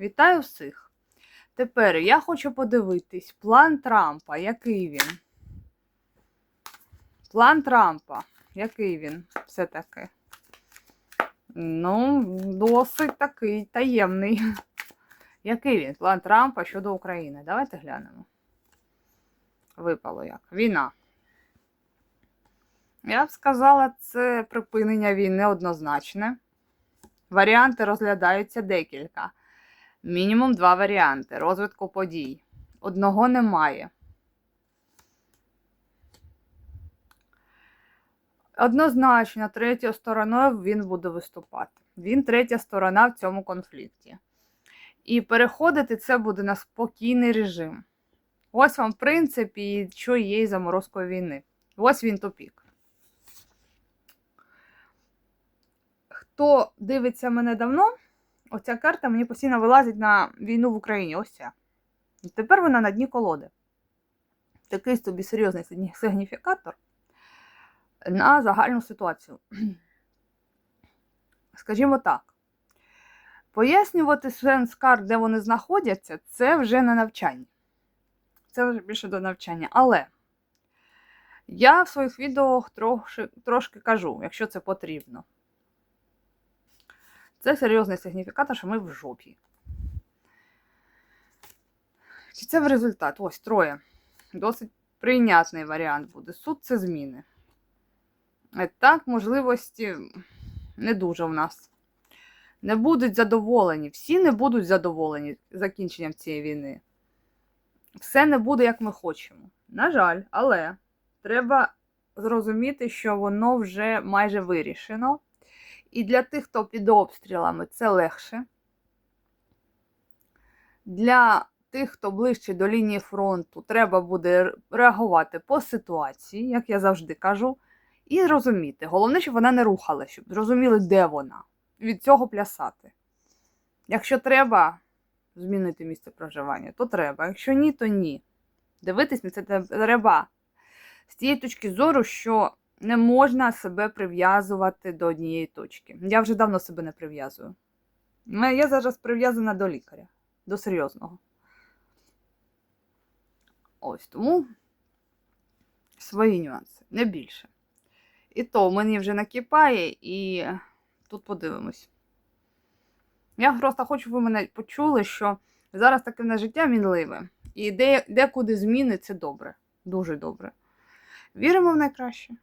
Вітаю всіх! Тепер я хочу подивитись план Трампа. Який він? План Трампа. Який він все-таки? Ну, досить такий таємний. Який він? План Трампа щодо України? Давайте глянемо. Випало як. Війна. Я б сказала, це припинення війни однозначне. Варіанти розглядаються декілька. Мінімум два варіанти розвитку подій. Одного немає. Однозначно, третьою стороною він буде виступати. Він третя сторона в цьому конфлікті. І переходити це буде на спокійний режим. Ось вам, в принципі, що є із заморозкою війни. Ось він тупік. Хто дивиться мене давно, оця карта мені постійно вилазить на війну в Україні. Ось ця. І тепер вона на дні колоди. Такий собі серйозний сигніфікатор на загальну ситуацію. Скажімо так, пояснювати сенс карт, де вони знаходяться, це вже не навчання. Це вже більше до навчання. Але я в своїх відео трошки, трошки кажу, якщо це потрібно. Це серйозний сигніфікатор, що ми в жопі. Чи це в результат? Ось троє. Досить прийнятний варіант буде. Суд це зміни. Е, Так, можливості не дуже в нас. Не будуть задоволені. Всі не будуть задоволені закінченням цієї війни. Все не буде, як ми хочемо. На жаль, але треба зрозуміти, що воно вже майже вирішено. І для тих, хто під обстрілами, це легше. Для тих, хто ближче до лінії фронту, треба буде реагувати по ситуації, як я завжди кажу, і розуміти. Головне, щоб вона не рухала, щоб зрозуміли, де вона. Від цього плясати. Якщо треба змінити місце проживання, то треба. Якщо ні, то ні. Дивитись на це треба з тієї точки зору, що не можна себе прив'язувати до однієї точки. Я вже давно себе не прив'язую. Ну, Я зараз прив'язана до лікаря, до серйозного. Ось тому свої нюанси, не більше. І то мені вже накипає, і тут подивимось. Я просто хочу, щоб ви мене почули, що зараз таке на життя мінливе. І де, декуди зміни це добре. Дуже добре. Віримо в найкраще.